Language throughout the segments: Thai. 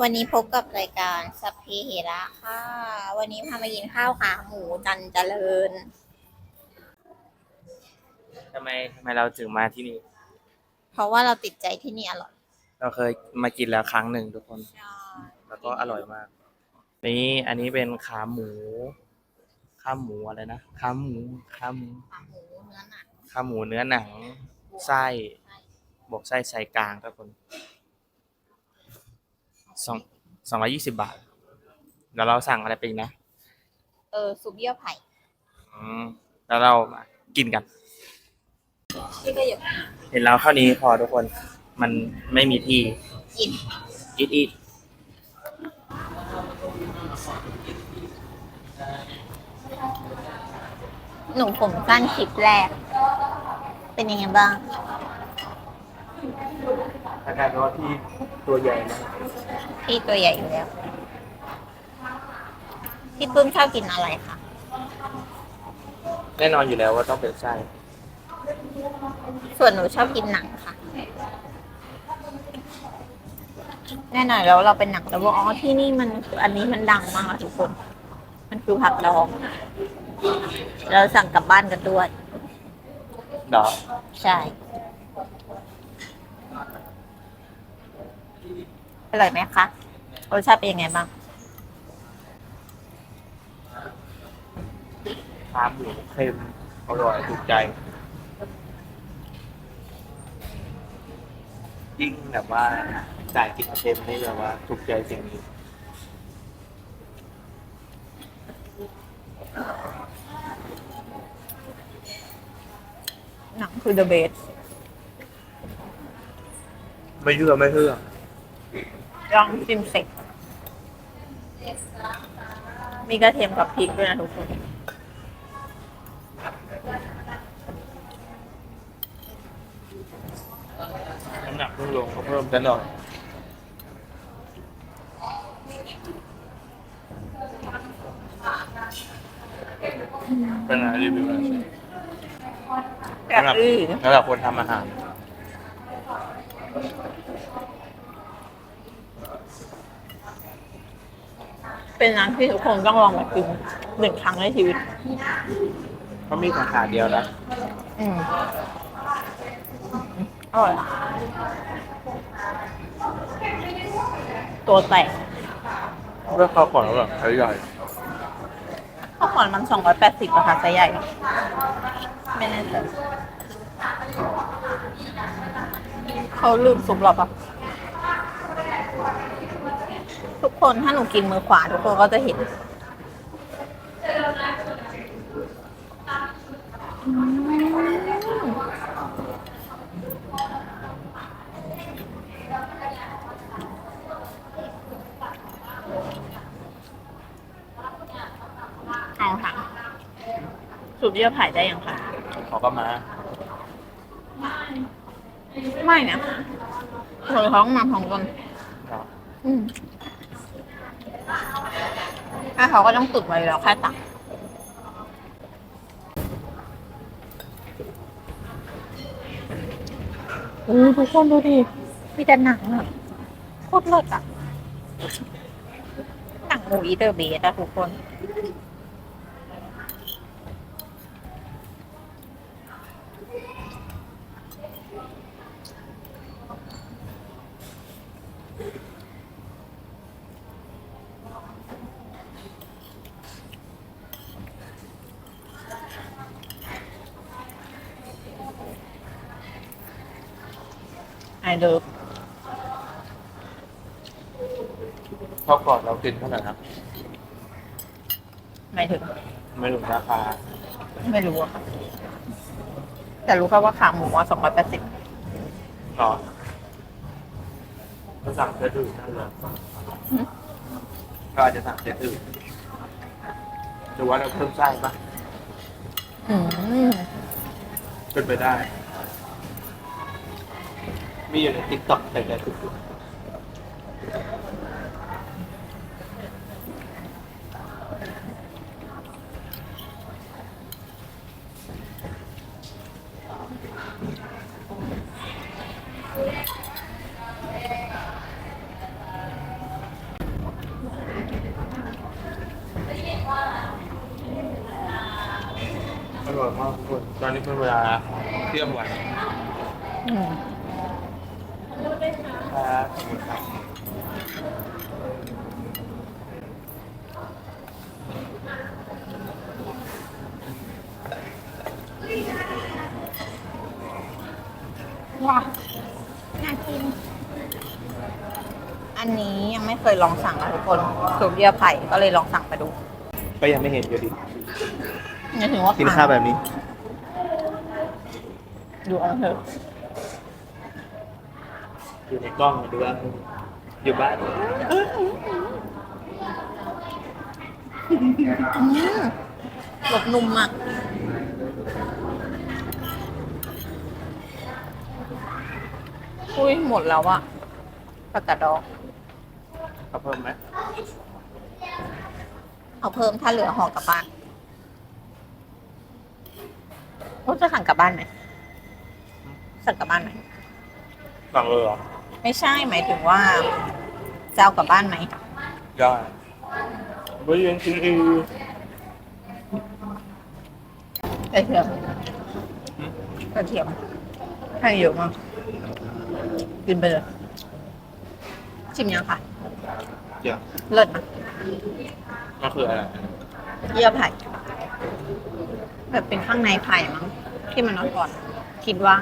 วันนี้พบกับรายการสัพเพเหระค่ะ วันนี้พามากินข้าวขาหมูจันเจริญ ทำไมทำไมเราถึงมาที่นี่ เพราะว่าเราติดใจที่นี่อร่อยเราเคยมากินแล้วครั้งหนึ่งทุกคน แล้วก็อร่อยมาก นี่อันนี้เป็นขาหมู ขาหมูอะไรนะ ขาหมู ขาหมู ขาหมูเนื้อหนักขาหมูเนื้อหนัง ไส้ บวกไส้ใส่กลางทุกคน สองสองร้อยี่สิบบาท แล้วเราสั่งอะไรไปอีกนะ เออซุปเยื่อไผ่อืมแล้วเรามากินกัน ที่ก็อยู่เห็นแล้วเท่านี้พอทุกคนมันไม่มีที่กินอีทอีทหนุ่มผมสั้นคลิปแรก เป็นยังไงบ้าง อาการว่าที่ตัวใหญ่มากพี่ตัวใหญ่อยู่แล้ว พี่ปื้มชอบกินอะไรคะแน่นอนอยู่แล้วว่าต้องเป็นไส้ส่วนหนูชอบกินหนังค่ะ แน่นอนแล้วเราเป็นหนังแล้วว่าอ๋อที่นี่มันคืออันนี้มันดังมากอะทุกคน มันคือผักดอง เราสั่งกลับบ้านกันด้วย ดอกใช่ อร่อยไหมคะรสชาติเป็นยังไงบ้างขาหมูเค็มอร่อยถูกใจยิ่งแบบว่าจ่ายกินเค็มนี่แบบว่าถูกใจสิ่งนี้หนังคือ the best ไม่เชื่อไม่เชื่อ ลองชิมเสร็จ มีกระเทียมกับพริกด้วยนะทุกคน น้ำหนักเพิ่มลงก็เพิ่มกันหน่อยเป็นไงรีวิวหน่อยแบบสำหรับอื้อสำหรับคนทำอาหาร เป็นร้านที่ทุกคนต้องลองมากินหนึ่งครั้งในชีวิต เขามีสาขาเดียวนะอืมอร่อยอะตัวแตกเพื่อเข้าวก่อนแล้วแบบใช้ใหญ่ข้าวก่อนมันสองร้อยแปดสิบราคาไซส์ใหญ่ ไม่แน่ใจเขาลืมซุปหรอปะทุก คนถ้าหนูกินมือขวาทุกคนก็จะเห็นเอาค่ะสูบเยื่อไผ่ได้ยังคะเขาก็มาไม่นะหัวท้องมาพร้อมกันครับอืม ถ้าเขาก็ต้องตุดไว้แล้วแค่ตักโอ้ทุกคนดูดิมีแต่หนังอะโคตรเลิศอะหนังหมูอีเตอร์เบสอะทุกคน ไอเลิฟเข้าวก่อนเรากินเท่าไหร่ครับหมายถึงไม่รู้ราคาไม่รู้อะค่ะแต่รู้แค่ว่าขาหมูสองร้อยแปดสิบต่อก็สั่งเซตอื่นได้เลยก็อาจจะสั่งเซตอื่นหรือว่าเราเพิ่มไส้ปะอืมเป็นไปได้ มีอยู่ในติ๊กต็อกแต่ละทุกอร่อยมากทุกคนตอนนี้เป็นเวลาเที่ยงวัน ครับขอบคุณครับว้าน่ากิน อันนี้ยังไม่เคยลองสั่งนะทุกคนสุกเยื่อไผ่ก็เลยลองสั่งไปดู ก็ยังไม่เห็นอยู่ดีนี่ถึงว่ากินข้าวแบบนี้ ดูเอาเถอะ อยู่ในกล้องดูว่าอยู่บ้านอืมรสนุ่มมากอุ้ยหมดแล้วอะปากกาดดองเอาเพิ่มไหมเอาเพิ่มถ้าเหลือห่อกลับบ้านโอ้จะสั่งกลับบ้านไหมสั่งกลับบ้านไหม สั่งเลยเหรอ ไม่ใช่หมายถึงว่าจะเอากลับบ้านไหม ได้ไม่ยังกินอีกกระเทียมกระเทียมให้เยอะมากกินไปเลยชิมยังค่ะเดี๋ยวเลิศนะมันคืออะไรเยื่อไผ่แบบเป็นข้างในไผ่มั้งที่มันอ่อนๆคิดว่า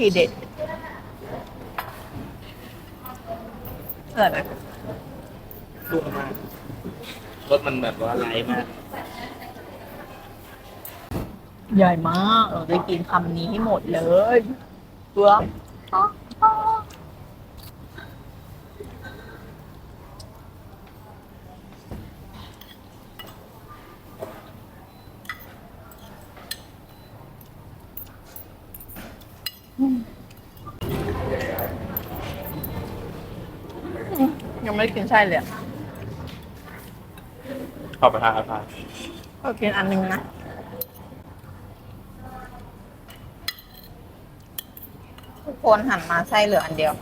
ทีเด็ดเออไหมรุ่มมากรสมันแบบว่าไลท์มากใหญ่มาก เราจะกินคำนี้ให้หมดเลยเพื่อ ไม่ได้กินไส้เลยอะขอบประทานอภัยก็กินอันหนึงนะ ทุกคนหันมาไส้เหลืออันเดียว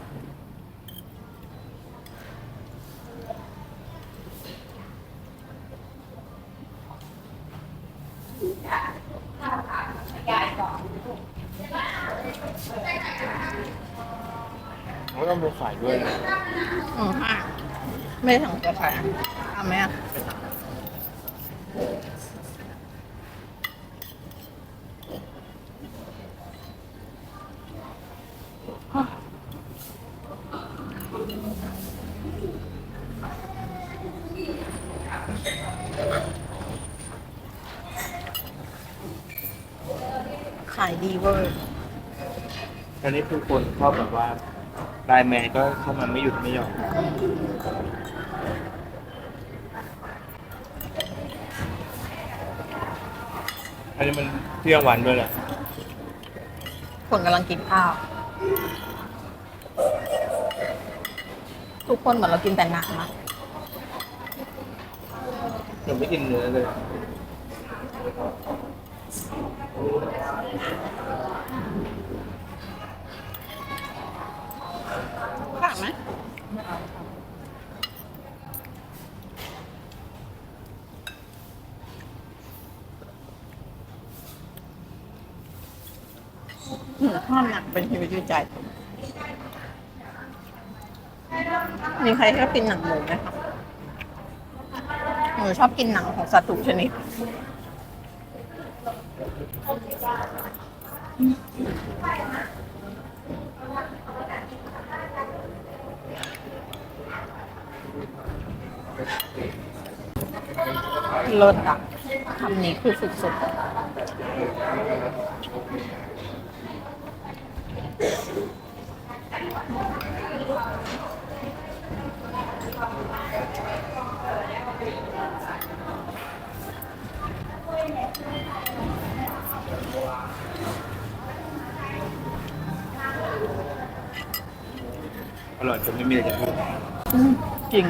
ไม่ต้องไปใส่ด้วยนะ อืมค่ะ ไม่ได้สั่งตัวไข่อะเอาไหมอะขายดีเวอร์อันนี้คือคนชอบแบบว่าไลน์แมนก็เข้ามาไม่หยุดไม่หย่อน อันนี้มันเที่ยงวันด้วยแหละคนกำลังกินข้าว ทุกคนเหมือนเรากินแต่หนักนะหนูไม่กินเนื้อเลย หนูชอบหนักเป็นชีวิตจิตใจ มีใครชอบกินหนังหมูไหมคะหนูชอบกินหนังของสัตว์ทุกชนิดลดอะคำนี้คือสุดๆ อร่อยจนไม่มีอะไรจะพูด จริง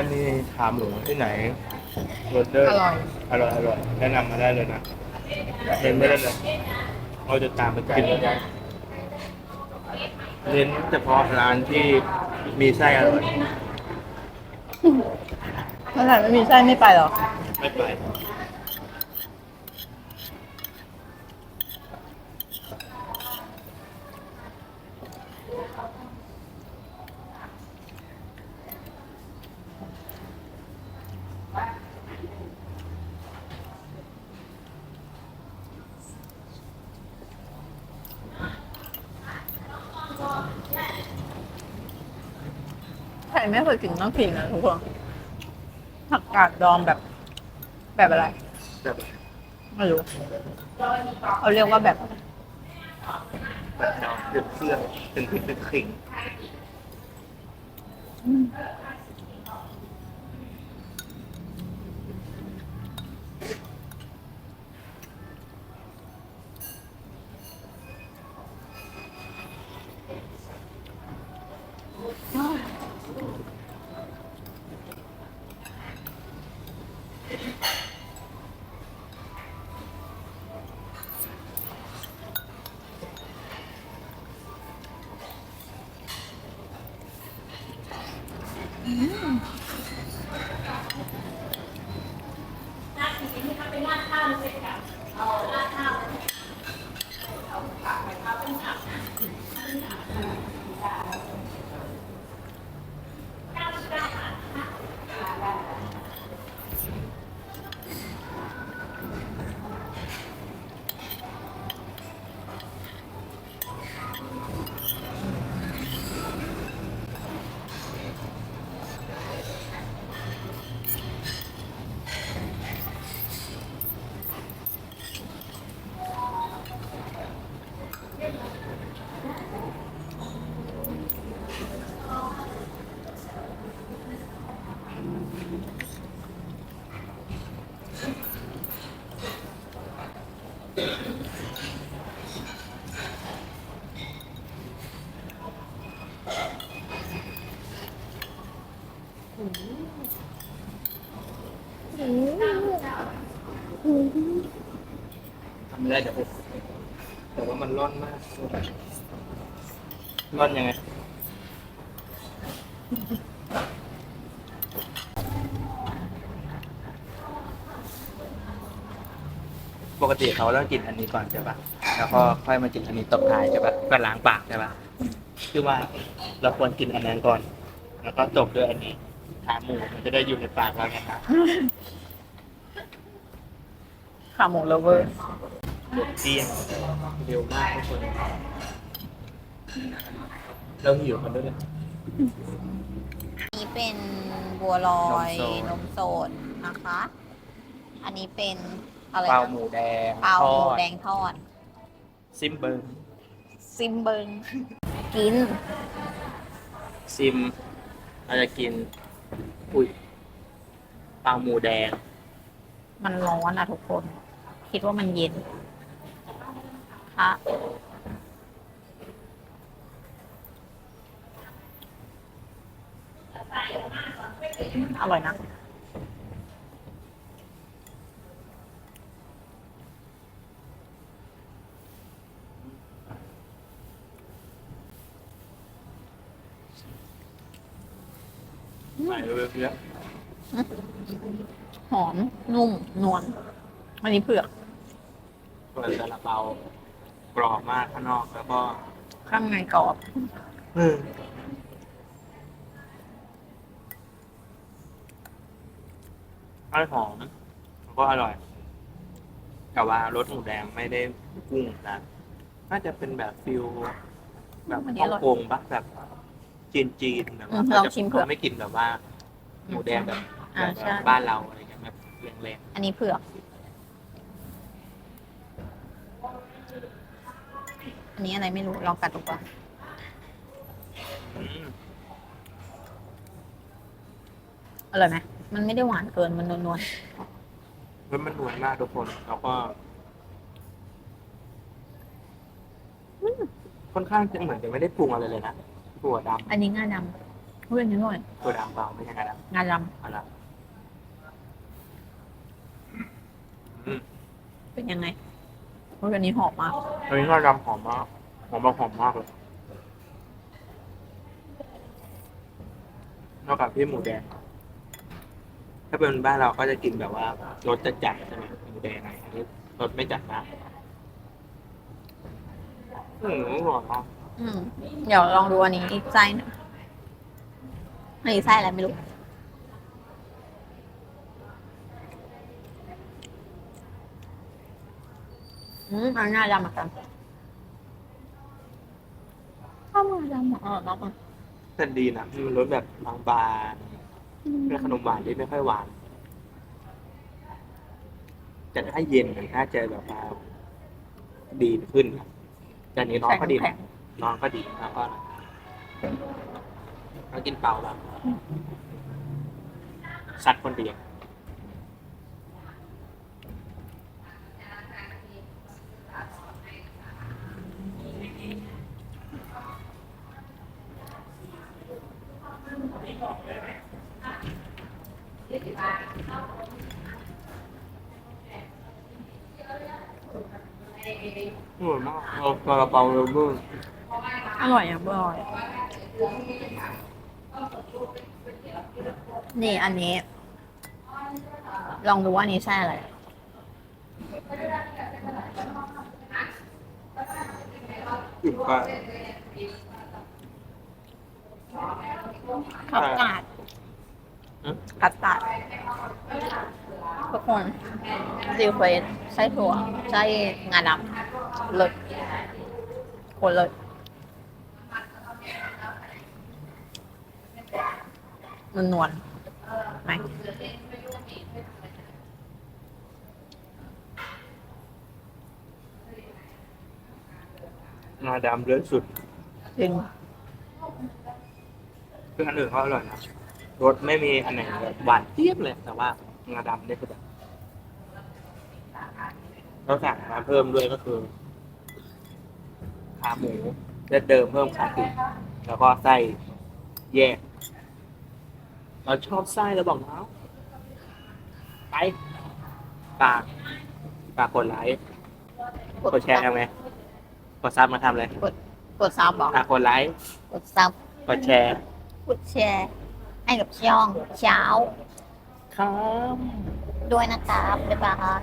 รมีขาหมูที่ไหนโรเดอร์อร่อย อร่อยอร่อยแนะนำมาได้เลยนะเน้นไม่ได้เลยเราจะตามไปกินเน้นเฉพาะร้านที่มีไส้อร่อยถ้าไหนไม่มีไส้ไม่ไปหรอ ไม่ไป รไม่เคยกินต้องกินนะทุกคนผักกาดดองแบบ แบบอะไร แบบไม่รู้เขาเรียกว่าแบบแบบดองเป็นเครื่องเป็นพริกเป็นขิง ร่อนยังไง ปกติเขาต้องกินอันนี้ก่อนใช่ปะแล้วก็ค่อยมากินอันนี้ตบท้ายใช่ปะก็ล้างปากใช่ปะคือว่าเราควรกินอันนั้นก่อน แล้วก็จบด้วยอันนี้ขาหมูมันจะได้อยู่ในปากเราไงครับขาหมูเลฟเวอร์หมดเกลี้ยงเร็วมากทุกคน เริ่มหิวกันด้วยเนี่ยนี้เป็นบัวลอยนนมมสสดดนะคะ อันนี้เป็นอะไรเปล่านะหมูแดงเปล่าทหอมูดแดงทอด ซิมเบิงซิมเบิง กิน ซิมเราจะกิน อุ้ยเปล่าหมูแดง มันร้อนอะทุกคน คิดว่ามันเย็นค่ะ อร่อยนะใส่เรื่อยหอม นุ่ม นวล อันนี้เผือกๆเปิดซาลาเปากรอบมากข้างนอกแล้วก็ข้างในกรอบ อ ร่อยหอมแล้วก็อร่อย แต่ว่ารสหมูแดงไม่ได้กุ้งนะน่าจะเป็นแบบฟิลแบบอันนี้ฮ่อองร่อยกงปะแบบจีนจีนๆแบบอืว่ามลองชิมเผือกขาไม่กินแบบว่า หมูแดงแบบอ่าแบบใช่ บ้านเราอะไรเงี้ยแบบแรงอันนี้เผือก อันนี้อะไรไม่รู้ ลองกัดดูก่อนๆอืมอร่อยไหม มันไม่ได้หวานเกินมันนวลแล้วมันนวลมากทุกคน แล้วก็ ค่อนข้างจะเหมือนจะไม่ได้ปรุงอะไรเลยนะถั่วดๆอันนี้ง่าดำเฮ้ยอันนี้อร่อยตัวดำเปล่าไม่ใช่กระดงานำเอาละอืมำเป็นยังไงเฮ้ยอันนี้หอมมาก อันนี้กระดำหอมมากหอมแบบหอมมากเลยนอกจากที่หมูแดง ถ้าเป็นบ้านเราก็จะกินแบบว่ารสจัดจัดๆใช่ไหมหมูแดงอะไรอันนี้รสไม่จัดมากอืมอร่อยมากอืมเดี๋ยวลองดูอันนี้อีกไส้หนึ่งอันนี้ไส้อะไรไม่รู้อืมอันนี้น่าดำเหมือนกันข้าวมันดำเหรอเออเนาะแต่ดีนะมันรสแบบบางบานๆ เป็นขนมหวานที่ไม่ค่อยหวาน แต่ถ้าเย็นมันน่าจะแบบว่าดีขึ้นครับแต่อันนี้น้องก็ดีนะน้องก็ดีแล้วก็น้องกินเปล่าแบบสัตว์คนเดียว อ ร่อยมากเอาซาลาเปาเรเบอร์อร่อยอะอร่อยนี่อันนี้ ลองดูว่าอันนี้ใช่อะไรอิ่มก็คัสตาร์ดอืมคัสตาร์ดทุกคนซีเฟสไส้ถั่วไส้งาดำ เลิศโคนเลิศมันนวลไหมงาดำเลือดสุดจริงคืออันอื่นเขาอร่อยนะรสไม่มีอันไหนแบบหวานเจี๊ยบเลย แต่ว่างาดำเนี่ยคือแบบเราสั่งมาเพิ่มด้วยก็คือ ขาหมูเลือดเดิมเพิ่มขาติแล้วก็ไส้แยก เราชอบไส้เราบอกเนาะไปปากปากกดไลค์กดแชร์ทำไงกดซับมาทำเลยกดซับบอกอะกดไลค์กดซับกดแชร์ กดแชร์ ให้กับช่องเช้าครับด้วยนะครับบ๊ายบาย